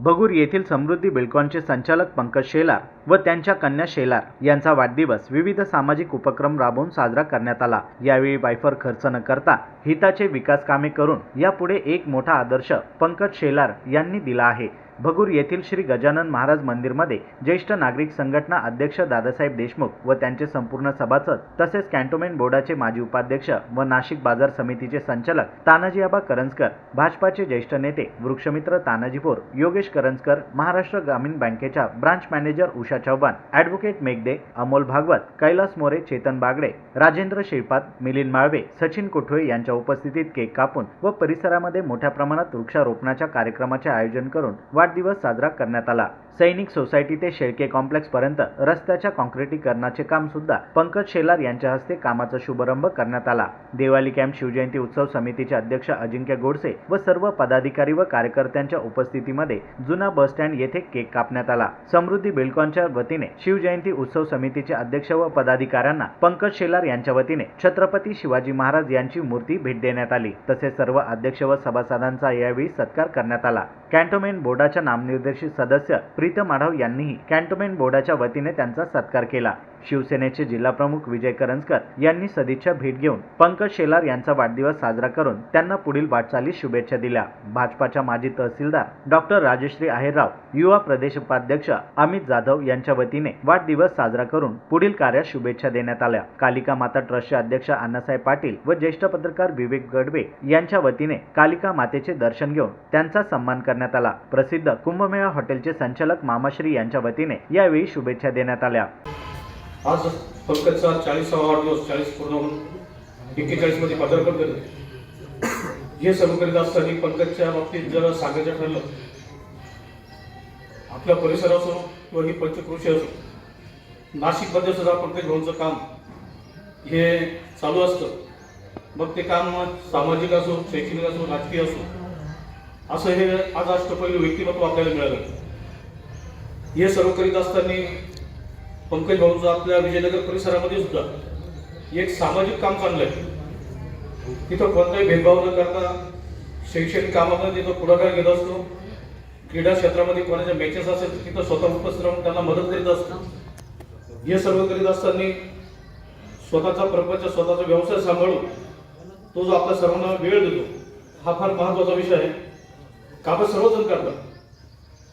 भगूर येथील समृद्धी बिल्कॉनचे संचालक पंकज शेलार व त्यांच्या कन्या शेलार यांचा वाढदिवस विविध सामाजिक उपक्रम राबवून साजरा करण्यात आला. यावेळी वायफर खर्च न करता हिताचे विकास कामे करून यापुढे एक मोठा आदर्श पंकज शेलार यांनी दिला आहे. भगूर येथील श्री गजानन महाराज मंदिरमध्ये ज्येष्ठ नागरिक संघटना अध्यक्ष दादासाहेब देशमुख व त्यांचे संपूर्ण सभासद तसेच कॅन्टोन्मेंट बोर्डाचे माजी उपाध्यक्ष व नाशिक बाजार समितीचे संचालक तानाजी आबा करंजकर भाजपाचे ज्येष्ठ नेते वृक्षमित्र तानाजी भोर योगेश करंजकर महाराष्ट्र ग्रामीण बँकेच्या branch manager Usha Chavan advocate Meghde Amol Bhagwat Kailas More Chetan Bagde Rajendra Shirpat Milind Malve Sachin Kothole यांच्या उपस्थितीत केक कापून व परिसरामध्ये मोठ्या प्रमाणात वृक्षारोपणाच्या कार्यक्रमाचे आयोजन करून वाढदिवस साजरा करण्यात आला. सैनिक सोसायटी ते शेळके कॉम्प्लेक्स पर्यंत रस्त्याच्या काँक्रिटीकरणाचे काम सुद्धा पंकज शेलार यांच्या हस्ते कामाचा शुभारंभ करण्यात आला. देवाली कॅम्प शिवजयंती उत्सव समितीचे अध्यक्ष अजिंक्य गोडसे व सर्व पदाधिकारी व कार्यकर्त्यांच्या उपस्थितीमध्ये जुना बस स्टँड येथे केक कापण्यात आला. समृद्धी बिल्कॉनच्या वतीने शिवजयंती उत्सव समितीचे अध्यक्ष व पदाधिकाऱ्यांना पंकज शेलार यांच्या वतीने छत्रपती शिवाजी महाराज यांची मूर्ती भेट देण्यात आली. तसेच सर्व अध्यक्ष व सभासदांचा यावेळी सत्कार करण्यात आला. कॅन्टोमेंट बोर्डाच्या नामनिर्देशित सदस्य प्रीतम आढाव यांनीही कॅन्टोन्मेंट बोर्डाच्या वतीने त्यांचा सत्कार केला. शिवसेनेचे जिल्हाप्रमुख विजय करंजकर यांनी सदिच्छा भेट घेऊन पंकज शेलार यांचा वाढदिवस साजरा करून त्यांना पुढील वाटचाली शुभेच्छा दिल्या. भाजपाच्या माजी तहसीलदार डॉक्टर राजश्री आहेरराव युवा प्रदेश उपाध्यक्ष अमित जाधव यांच्या वतीने वाढदिवस साजरा करून पुढील कार्यास शुभेच्छा देण्यात आल्या. कालिका माता ट्रस्टचे अध्यक्ष अण्णासाहेब पाटील व ज्येष्ठ पत्रकार विवेक गडबे यांच्या वतीने कालिका मातेचे दर्शन घेऊन त्यांचा सन्मान करण्यात आला. प्रसिद्ध कुंभमेळा हॉटेलचे संचालक मामाश्री यांच्या वतीने यावेळी शुभेच्छा देण्यात आल्या. आज पंकजचा चाळीसावा वाढदिवस चाळीस पूर्ण होऊन एक्केचाळीसमध्ये पदार्पण करत हे सर्व करीत असताना पंकजच्या बाबतीत जर सांगायचं ठरलं. आपल्या परिसर असो किंवा ही पंचकृषी असो नाशिकमध्ये सुद्धा पंकज भाऊंचं काम हे चालू असतं. मग ते काम सामाजिक असो शैक्षणिक असो राजकीय असो असं हे आज अष्टपैलू व्यक्तिमत्व आपल्याला मिळालं. हे सर्व करीत असताना पंकज भाऊंचं आपल्या विजयनगर परिसरामध्ये सुद्धा एक सामाजिक काम चाललंय. तिथं कोणताही भेदभाव न करता शैक्षणिक कामामध्ये तिथं पुढाकार घेत असतो. क्रीडा क्षेत्रामध्ये कोणाच्या मॅचेस असेल तर तिथं स्वतः उपस्थित राहून त्यांना मदत करीत असतो. हे सर्व करीत असताना स्वतःचा प्रपंच स्वतःचा व्यवसाय सांभाळून तो जो आपल्या सर्वांना वेळ देतो हा फार महत्त्वाचा विषय आहे. कामं सर्वजण करतात.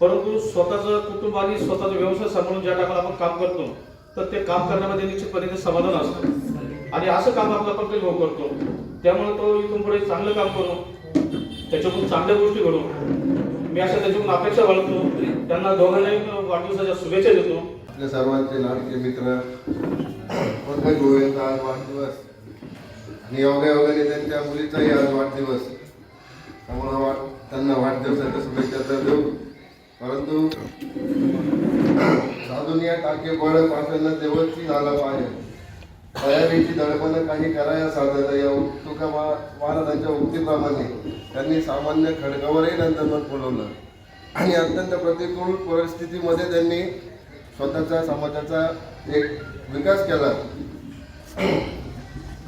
परंतु स्वतःचं कुटुंब आणि स्वतःचा व्यवसाय सांभाळून ज्या टायमाला आपण काम करतो तर ते काम करण्यामध्ये निश्चितपणे ते समाधान असतं. आणि असं काम आपला पंकज भाऊ करतो त्यामुळे तो इथून पुढे चांगलं काम करू त्याच्याकडून चांगल्या गोष्टी घडू. मी अशा त्याच्याकडून अपेक्षा बाळगतो. त्यांना दोघांनाही वाढदिवसाच्या शुभेच्छा देतो. आपल्या सर्वांचे लाडके मित्र पंकज गोविंदा आज वाढदिवस आणि योगा योगाने त्यांच्या मुलीचाही आज वाढदिवस. त्यामुळं वाट त्यांना वाढदिवसाच्या शुभेच्छा तर देऊ. परंतु साधुनिया टाके बळ पाठवणं देवची झाला पाहिजे तयारीची दडपण काही कराया साधत या तुका महाराजांच्या उक्तीप्रमाणे त्यांनी सामान्य खडकावरही नंतर बोलवलं आणि अत्यंत प्रतिकूल परिस्थितीमध्ये त्यांनी स्वतःचा समाजाचा एक विकास केला.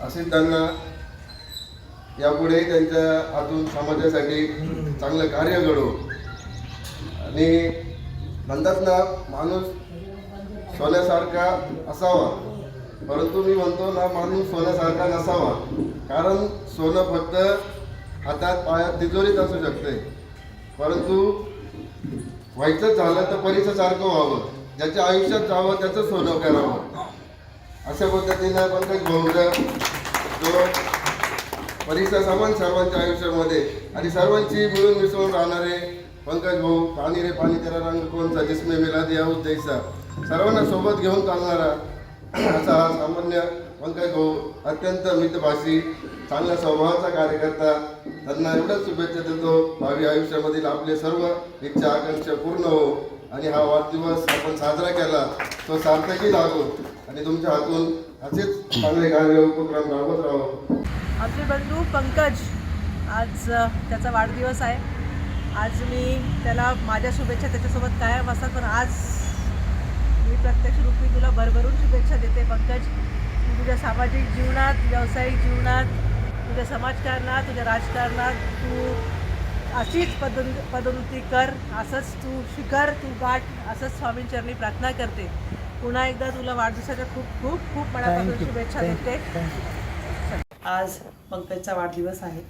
असे त्यांना यापुढे त्यांच्या हातून समाजासाठी चांगलं कार्य घडवू आणि म्हणतात ना माणूस सोन्यासारखा असावा. परंतु मी म्हणतो ना माणूस सोन्यासारखा नसावा. कारण सोनं फक्त हातात पायात तिजोरीत असू शकते. परंतु व्हायचं झालं तर परीक्षासारखं व्हावं. ज्याच्या आयुष्यात जावं त्याचं सोनं करावं. अशा पद्धतीनं पंकज भाऊचं जो परीक्षा समान सर्वांच्या आयुष्यामध्ये आणि सर्वांची मिळून मिसळून राहणारे पंकज भाऊ पाणी रे पाणी तेरा रंग कोणचा? जिसमे मिला दिया उस जैसा सर्वांना सोबत घेऊन चालणारा असा हा सामान्य पंकज भाऊ अत्यंत मितभाषी चांगल्या स्वभावाचा कार्यकर्ता. त्यांना एवढंच शुभेच्छा देतो. भावी आयुष्यामधील आपले सर्व इच्छा आकांक्षा पूर्ण हो. आणि हा वाढदिवस आपण साजरा केला तो सार्थकी लागो. आणि तुमच्या हातून असेच चांगले कार्य उपक्रम राबवत राहो. आपले बंधू पंकज आज त्याचा वाढदिवस आहे. आज मी त्याला माझ्या शुभेच्छा त्याच्यासोबत कायम असतात पण आज मी प्रत्यक्ष रूपी तुला भरभरून शुभेच्छा देते पंकज. तू तुझ्या सामाजिक जीवनात व्यावसायिक जीवनात तुझ्या समाजकारणात तुझ्या राजकारणात तू अशीच पद पदोन्नती कर असंच तू शिकर तू गाठ असंच स्वामींचरणी प्रार्थना करते. पुन्हा एकदा तुला वाढदिवसाच्या खूप खूप खूप मनापासून शुभेच्छा देते. आज पंकजचा वाढदिवस आहे.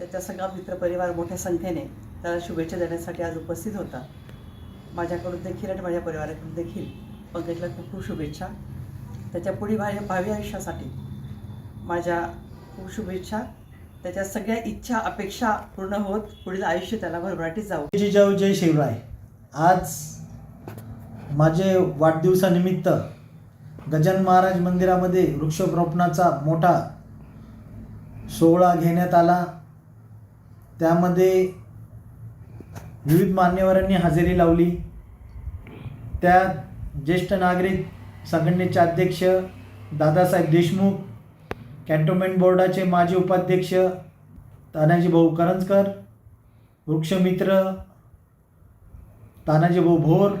त्याच्या सगळा मित्रपरिवार मोठ्या संख्येने त्याला शुभेच्छा देण्यासाठी आज उपस्थित होता. माझ्याकडून देखील आणि माझ्या परिवाराकडून देखील पंकजला खूप खूप शुभेच्छा. त्याच्या पुढील भावी भावी आयुष्यासाठी माझ्या खूप शुभेच्छा. त्याच्या सगळ्या इच्छा अपेक्षा पूर्ण होत पुढील आयुष्य त्याला भरभराटीत जाऊ जय जय जय शिवराय. आज माझे वाढदिवसानिमित्त गजान महाराज मंदिरामध्ये वृक्षरोपणाचा मोठा सोहळा घेण्यात आला. त्यामध्ये विविध मान्यवरांनी हजेरी लावली. त्या ज्येष्ठ नागरिक संघटनेचे अध्यक्ष दादासाहेब देशमुख कॅन्टोन्मेंट बोर्डाचे माजी उपाध्यक्ष तानाजी भाऊ करंजकर वृक्षमित्र तानाजी भाऊ भोर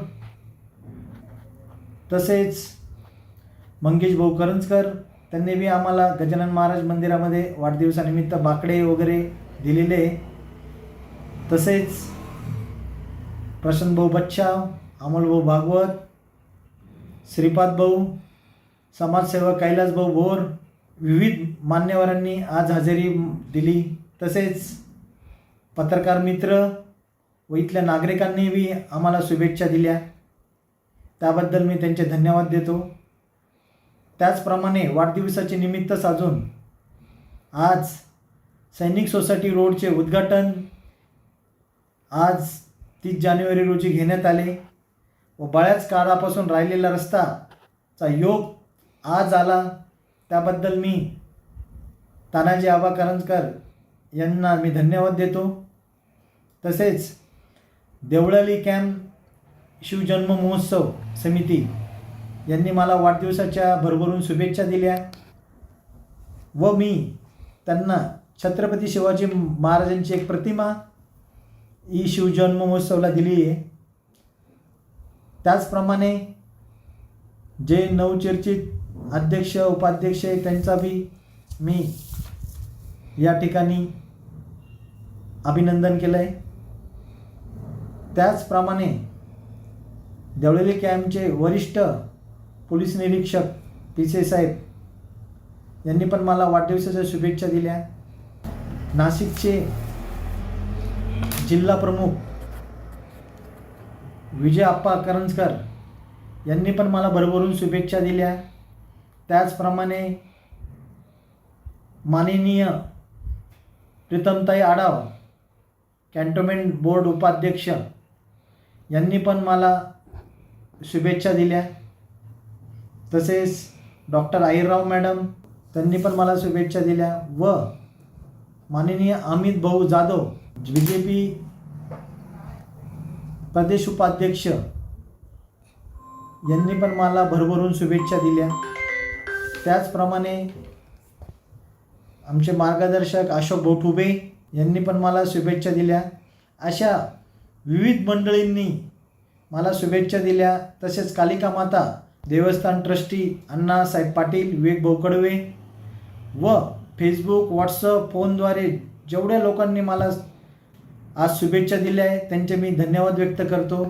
तसेच मंगेश भाऊ करंजकर त्यांनी बी आम्हाला गजानन महाराज मंदिरामध्ये वाढदिवसानिमित्त बाकडे वगैरे दिलेले. तसेच प्रशांत भाऊ बच्चाव अमोलभाऊ भागवत श्रीपाद भाऊ समाजसेवक कैलासभाऊ भोर विविध मान्यवरांनी आज हजेरी दिली. तसेच पत्रकार मित्र व इथल्या नागरिकांनी बी आम्हाला शुभेच्छा दिल्या. त्याबद्दल मी त्यांचे धन्यवाद देतो. त्याचप्रमाणे वाढदिवसाचे निमित्त साधून आज सैनिक सोसायटी रोडचे उद्घाटन आज तीस जानेवारी रोजी घेण्यात आले व बऱ्याच काळापासून राहिलेला रस्ताचा योग आज आला. त्याबद्दल मी तानाजी आबा करंजकर यांना मी धन्यवाद देतो. तसेच देवळाली कॅम्प शिवजन्म महोत्सव समिती यांनी मला वाढदिवसाच्या भरभरून शुभेच्छा दिल्या व मी त्यांना छत्रपती शिवाजी महाराजांची एक प्रतिमा ही शिवजन्म महोत्सवला दिली आहे. त्याचप्रमाणे जे नवचर्चित अध्यक्ष उपाध्यक्ष आहे त्यांचा बी मी या ठिकाणी अभिनंदन केलं आहे त्याचप्रमाणे देवळेली कॅम्पचे वरिष्ठ पोलीस निरीक्षक पिसे साहेब यांनी पण मला वाढदिवसाच्या शुभेच्छा दिल्या. नाशिकचे जिल्हा प्रमुख विजय आप्पा करंजकर यांनी पण मला भरभरून शुभेच्छा दिल्या. त्याचप्रमाणे माननीय प्रीतमताई आडाव कॅन्टोमेंट बोर्ड उपाध्यक्ष यांनी पण मला शुभेच्छा दिल्या. तसेच डॉक्टर आहिरराव मॅडम त्यांनी पण मला शुभेच्छा दिल्या व माननीय अमित भाऊ जाधव बी जे पी प्रदेश उपाध्यक्ष यांनी पण मला भरभरून शुभेच्छा दिल्या. त्याचप्रमाणे आमचे मार्गदर्शक अशोक बोठुबे यांनी पण मला शुभेच्छा दिल्या. अशा विविध मंडळींनी मला शुभेच्छा दिल्या. तसेच कालिका माता देवस्थान ट्रस्टी अण्णासाहेब पाटील विवेक भोकडवे व फेसबुक व्हॉट्सअप फोनद्वारे जेवढ्या लोकांनी मला आज शुभेच्छा दिल्या आहे त्यांचे मी धन्यवाद व्यक्त करतो.